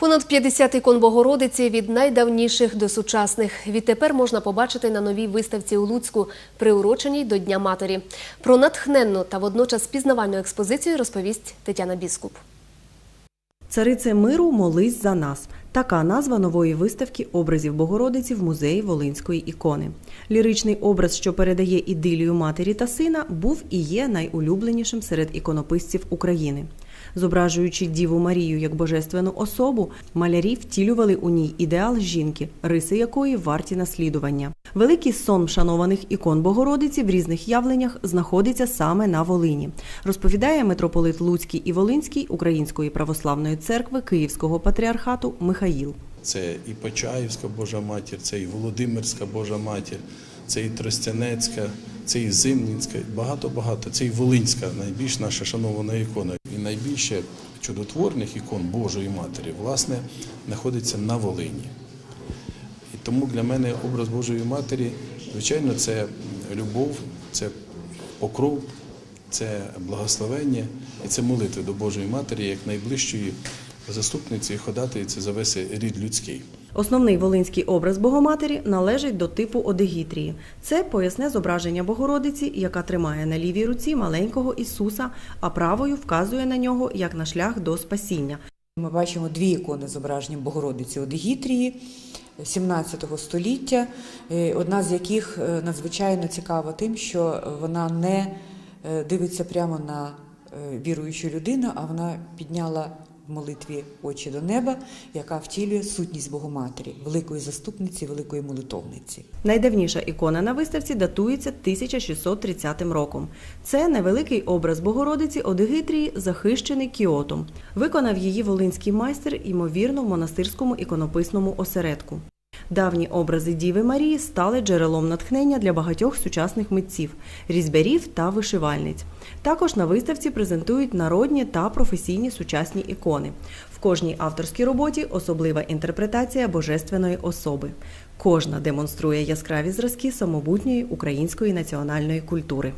Понад 50 ікон Богородиці від найдавніших до сучасних. Відтепер можна побачити на новій виставці у Луцьку, приуроченій до Дня Матері. Про натхненну та водночас пізнавальну експозицію розповість Тетяна Біскуп. Царице миру, молись за нас. Така назва нової виставки образів Богородиці в музеї Волинської ікони. Ліричний образ, що передає ідилію матері та сина, був і є найулюбленішим серед іконописців України. Зображуючи Діву Марію як божественну особу, малярі втілювали у ній ідеал жінки, риси якої варті наслідування. Великий сон шанованих ікон Богородиці в різних явленнях знаходиться саме на Волині, розповідає митрополит Луцький і Волинський Української православної церкви Київського патріархату Михаїл. Це і Почаївська Божа Матір, це і Володимирська Божа Матір, це і Тростянецька, це і Зимнінська, багато-багато. Це і Волинська, найбільш наша шанована ікона. І найбільше чудотворних ікон Божої Матері, власне, знаходиться на Волині. І тому для мене образ Божої Матері, звичайно, це любов, це покров, це благословення і це молитви до Божої Матері як найближчої заступниці і ходатайці за весь рід людський. Основний волинський образ Богоматері належить до типу одегітрії. Це поясне зображення Богородиці, яка тримає на лівій руці маленького Ісуса, а правою вказує на нього як на шлях до спасіння. Ми бачимо дві ікони з зображенням Богородиці Одегітрії 17 століття, е, одна з яких е, надзвичайно цікава тим, що вона не е, дивиться прямо на віруючу людину, а вона підняла молитві очі до неба, яка втілює сутність Богоматері, великої заступниці, великої молитовниці. Найдавніша ікона на виставці датується 1630 роком. Це невеликий образ Богородиці Одегитрії, захищений кіотом. Виконав її волинський майстер, ймовірно, в монастирському іконописному осередку. Давні образи Діви Марії стали джерелом натхнення для багатьох сучасних митців, різьбярів та вишивальниць. Також на виставці презентують народні та професійні сучасні ікони. В кожній авторській роботі особлива інтерпретація божественної особи. Кожна демонструє яскраві зразки самобутньої української національної культури.